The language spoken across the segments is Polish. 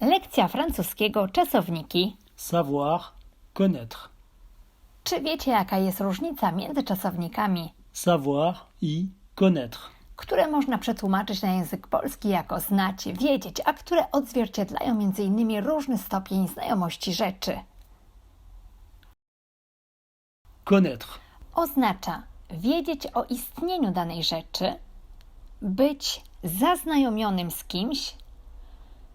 Lekcja francuskiego czasowniki. Savoir, connaître. Czy wiecie, jaka jest różnica między czasownikami, Savoir i connaître. które można przetłumaczyć na język polski jako znać, wiedzieć, a które odzwierciedlają m.in. różny stopień znajomości rzeczy? Connaître. Oznacza wiedzieć o istnieniu danej rzeczy, być zaznajomionym z kimś,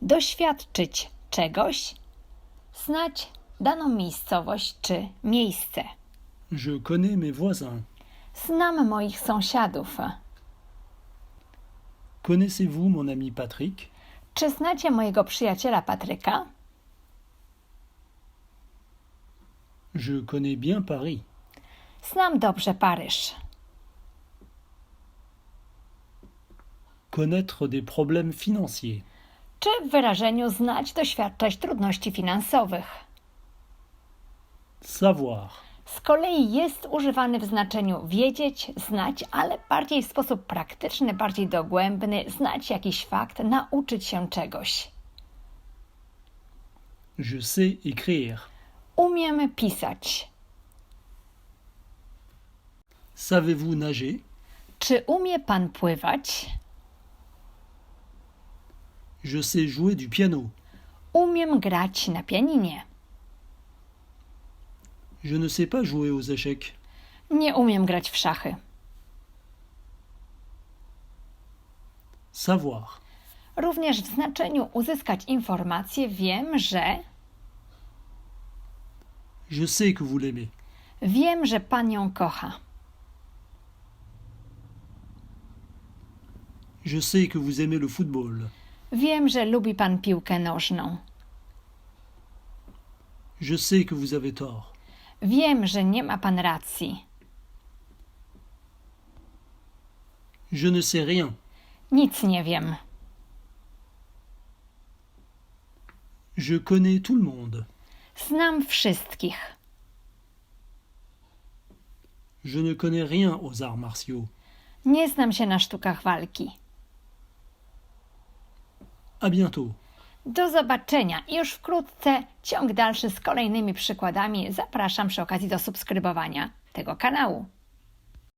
doświadczyć czegoś, znać daną miejscowość czy miejsce. Je connais mes voisins. Znam moich sąsiadów. Connaissez-vous mon ami Patrick Czy znacie mojego przyjaciela Patryka? Je connais bien Paris. Znam dobrze Paryż. Connaître des problèmes financiers. Czy w wyrażeniu znać doświadczać trudności finansowych? Savoir. Z kolei jest używany w znaczeniu wiedzieć, znać, ale bardziej w sposób praktyczny, bardziej dogłębny, znać jakiś fakt, nauczyć się czegoś. Je sais écrire. Umiem pisać. Savez-vous nager Czy umie pan pływać? Je sais jouer du piano. Umiem grać na pianinie. Je ne sais pas jouer aux échecs. Nie umiem grać w szachy. Savoir. Również w znaczeniu uzyskać informacje wiem, że Je sais que vous l'aimez. wiem, że pan ją kocha. Je sais que vous aimez le football. Wiem, że lubi pan piłkę nożną. Je sais que vous avez tort. Wiem, że nie ma pan racji. Je ne sais rien. Nic nie wiem. Je connais tout le monde. Znam wszystkich. Je ne connais rien aux arts martiaux. Nie znam się na sztukach walki. À bientôt. Do zobaczenia i już wkrótce ciąg dalszy z kolejnymi przykładami. Zapraszam przy okazji do subskrybowania tego kanału.